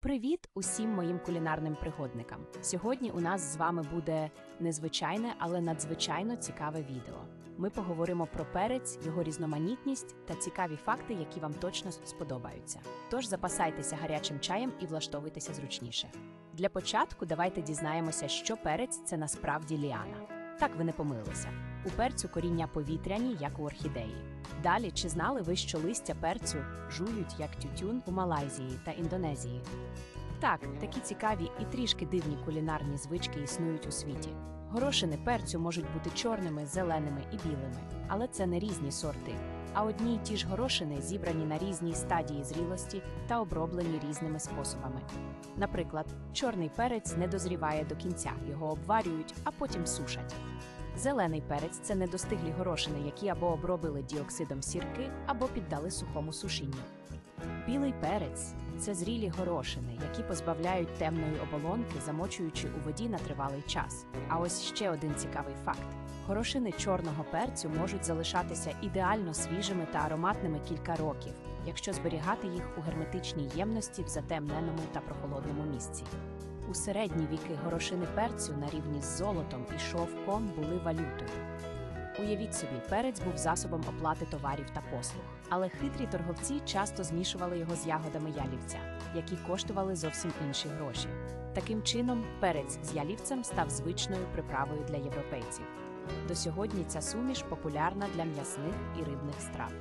Привіт усім моїм кулінарним пригодникам! Сьогодні у нас з вами буде незвичайне, але надзвичайно цікаве відео. Ми поговоримо про перець, його різноманітність та цікаві факти, які вам точно сподобаються. Тож запасайтеся гарячим чаєм і влаштовуйтеся зручніше. Для початку давайте дізнаємося, що перець це насправді ліана. Так ви не помилилися. У перцю коріння повітряні, як у орхідеї. Далі, чи знали ви, що листя перцю жують як тютюн у Малайзії та Індонезії? Так, такі цікаві і трішки дивні кулінарні звички існують у світі. Горошини перцю можуть бути чорними, зеленими і білими, але це не різні сорти. А одні й ті ж горошини зібрані на різній стадії зрілості та оброблені різними способами. Наприклад, чорний перець не дозріває до кінця, його обварюють, а потім сушать. Зелений перець це недостиглі горошини, які або обробили діоксидом сірки, або піддали сухому сушінню. Білий перець це зрілі горошини, які позбавляють темної оболонки, замочуючи у воді на тривалий час. А ось ще один цікавий факт: горошини чорного перцю можуть залишатися ідеально свіжими та ароматними кілька років, якщо зберігати їх у герметичній ємності в затемненому та прохолодному місці. У середні віки горошини перцю на рівні з золотом і шовком були валютою. Уявіть собі, перець був засобом оплати товарів та послуг, але хитрі торговці часто змішували його з ягодами ялівця, які коштували зовсім інші гроші. Таким чином, перець з ялівцем став звичною приправою для європейців. До сьогодні ця суміш популярна для м'ясних і рибних страв.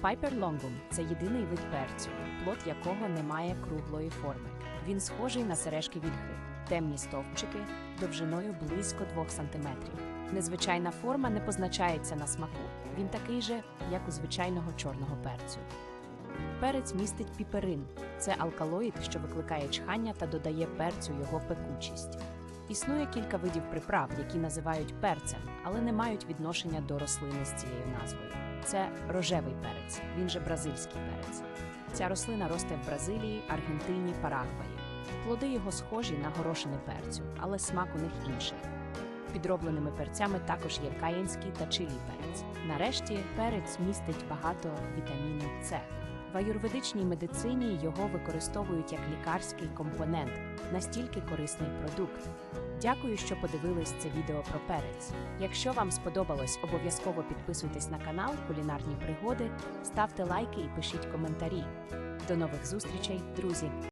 Пайпер лонгум це єдиний вид перцю, плод якого не має круглої форми. Він схожий на сережки вільхи, темні стовпчики довжиною близько 2 см. Незвичайна форма не позначається на смаку. Він такий же, як у звичайного чорного перцю. Перець містить піперин це алкалоїд, що викликає чхання та додає перцю його пекучість. Існує кілька видів приправ, які називають перцем, але не мають відношення до рослини з цією назвою. Це рожевий перець, він же бразильський перець. Ця рослина росте в Бразилії, Аргентині, Парагваї. Плоди його схожі на горошини перцю, але смак у них інший. Підробленими перцями також є каїнський та чилі перець. Нарешті перець містить багато вітаміну С. В аюрведичній медицині його використовують як лікарський компонент, настільки корисний продукт. Дякую, що подивились це відео про перець. Якщо вам сподобалось, обов'язково підписуйтесь на канал Кулінарні пригоди, ставте лайки і пишіть коментарі. До нових зустрічей, друзі!